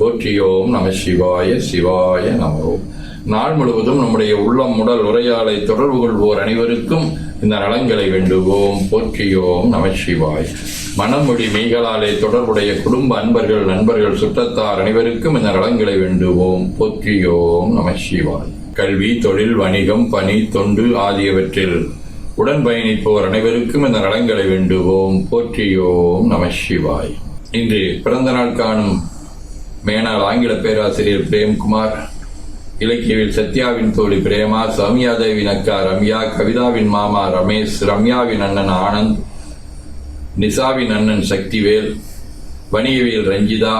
போற்றியோம் நம சிவாய சிவாய நமோ நாள் முழுவதும் நம்முடைய உள்ளம் உடல் உரையாடலை தொடர்பு கொள்வோர் அனைவருக்கும் இந்த நலன்களை வேண்டுவோம். போற்றியோம் நம சிவாய். மனமொழி மெய்களாலே தொடர்புடைய குடும்ப அன்பர்கள் நண்பர்கள் சுற்றத்தார் அனைவருக்கும் இந்த நலன்களை வேண்டுவோம். போற்றியோம் நம சிவாய். கல்வி தொழில் வணிகம் பணி தொண்டு ஆகியவற்றில் உடன் பயணிப்போர் அனைவருக்கும் இந்த நலன்களை வேண்டுவோம். போற்றியோம் நம சிவாய். இன்று பிறந்த நாள் காணும் மேனாள் ஆங்கில பேராசிரியர் பிரேம்குமார் இலக்கியவில் சத்யாவின் தோழி பிரேமா சௌமியாதேவின் அக்கா ரம்யா கவிதாவின் மாமா ரமேஷ் ரம்யாவின் அண்ணன் ஆனந்த் நிசாவின் அண்ணன் சக்திவேல் வணிகவியல் ரஞ்சிதா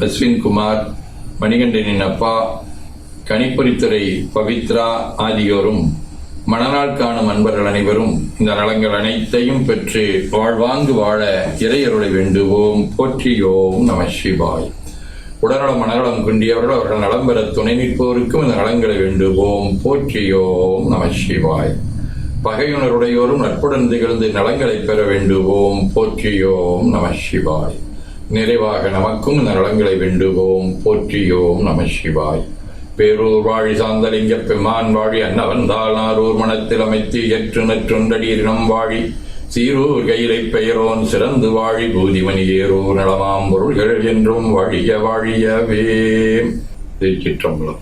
அஸ்வின் குமார் மணிகண்டனின் அப்பா கணிப்பொறித்துறை பவித்ரா ஆகியோரும் மணநாள் காணும் அன்பர்கள் அனைவரும் இந்த நலங்கள் அனைத்தையும் பெற்று வாழ்வாங்கு வாழ இறையருளை வேண்டுவோம். போற்றியோம் நம சிவாய். உடல்நலம் மனநலம் குண்டியவர்கள் அவர்கள் நலம் பெற துணை நிற்பவருக்கும் இந்த நலங்களை வேண்டுவோம். போற்றியோம் நம சிவாய். பகையுணருடையோரும் நட்புடன் திகழ்ந்து நலங்களை பெற வேண்டுவோம். போற்றியோம் நம சிவாய். நிறைவாக நமக்கும் இந்த நலங்களை வேண்டுவோம். போற்றியோம் நம சிவாய். பேரூர் வாழி சாந்தலிங்க பெம்மான் வாழி அன்னவந்தால் நாரூர் மனத்தில் அமைத்து எற்று நற்றுண்டடீரினம் வாழி. சீரூர் கயிலை பெயரோன் சிறந்து வாழி பூதிமணி ஏரூர் நலமாம் பொருள்கள் என்றும் வழிய வாழியவே. திருச்சிற்றம்பலம்.